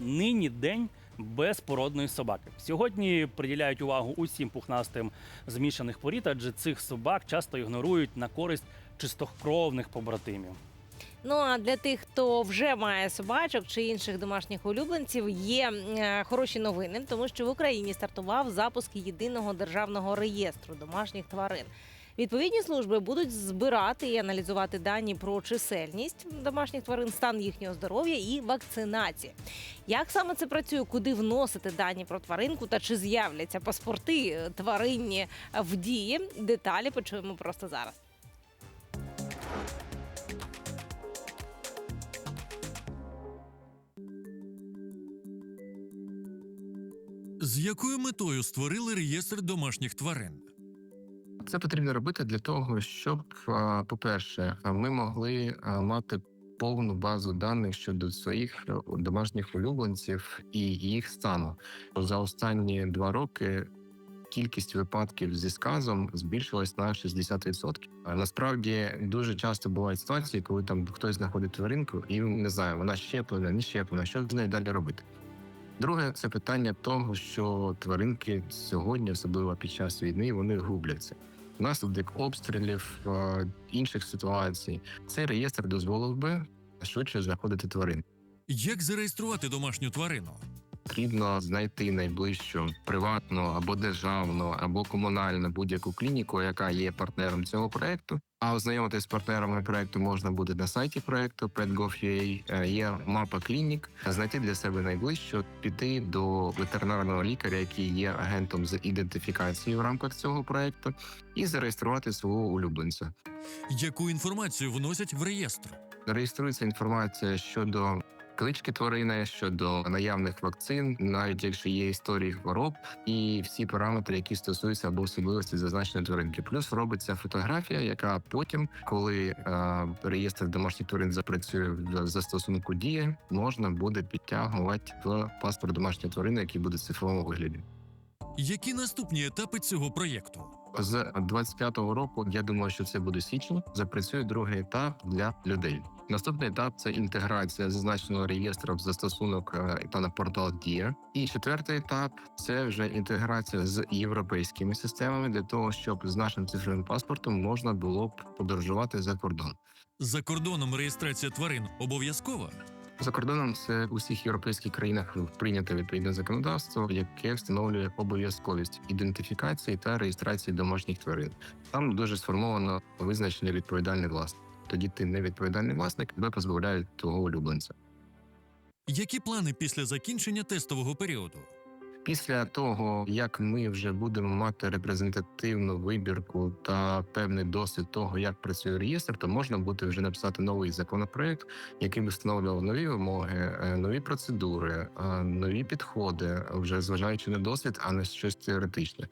Нині день безпородної собаки. Сьогодні приділяють увагу усім пухнастим змішаних порід, адже цих собак часто ігнорують на користь чистокровних побратимів. Ну а для тих, хто вже має собачок чи інших домашніх улюбленців, є е, хороші новини, тому що в Україні стартував запуск єдиного державного реєстру домашніх тварин. Відповідні служби будуть збирати і аналізувати дані про чисельність домашніх тварин, стан їхнього здоров'я і вакцинації. Як саме це працює, куди вносити дані про тваринку та чи з'являться паспорти е, тваринні в дії? Деталі почуємо просто зараз. З якою метою створили реєстр домашніх тварин? Це потрібно робити для того, щоб, по-перше, ми могли мати повну базу даних щодо своїх е, домашніх улюбленців і їх стану. За останні два роки кількість випадків зі сказом збільшилась на 60%. Насправді дуже часто бувають ситуації, коли там хтось знаходить тваринку і не знає, вона щеплена, не щеплена, що з нею далі робити. Друге, це питання того, що тваринки сьогодні, особливо під час війни, вони губляться. Внаслідок обстрілів е, інших ситуацій, цей реєстр дозволив би швидше знаходити тварин. Як зареєструвати домашню тварину? Потрібно знайти найближчу приватну або державну, або комунальну будь-яку клініку, яка є партнером цього проекту. А ознайомитись з партнерами проекту можна буде на сайті проекту PetGov.ua. Е, Є мапа клінік, знайти для себе найближчу, піти до ветеринарного лікаря, який є агентом з ідентифікації в рамках цього проекту, і зареєструвати свого улюбленця. Яку інформацію вносять в реєстр? Реєструється інформація щодо клички тварини, щодо наявних вакцин, навіть якщо є історії хвороб, і всі параметри, які стосуються або особливості зазначеної тваринки. Плюс робиться фотографія, яка потім, коли е, реєстр домашніх тварин запрацює в застосунку дії, можна буде підтягувати в паспорт домашньої тварини, який буде в цифровому вигляді. Які наступні етапи цього проєкту? З 25-го року я думаю, що це буде січень. Запрацює другий етап для людей. Наступний етап це інтеграція зазначеного реєстру в застосунок е, та на портал Дія. І четвертий етап це вже інтеграція з європейськими системами для того, щоб з нашим цифровим паспортом можна було б подорожувати за кордон. За кордоном реєстрація тварин обов'язкова? За кордоном це у всіх європейських країнах прийнято відповідне законодавство, яке встановлює обов'язковість ідентифікації та реєстрації домашніх тварин. Там дуже сформовано визначений відповідальний власник. Тоді ти не відповідальний власник, тебе позбавляють твого улюбленця. Які плани після закінчення тестового періоду? Після того, як ми вже будемо мати репрезентативну вибірку та певний досвід того, як працює реєстр, то можна буде вже написати новий законопроект, який би встановлював нові вимоги, е, нові процедури, е, нові підходи, вже зважаючи на досвід, а не щось теоретичне.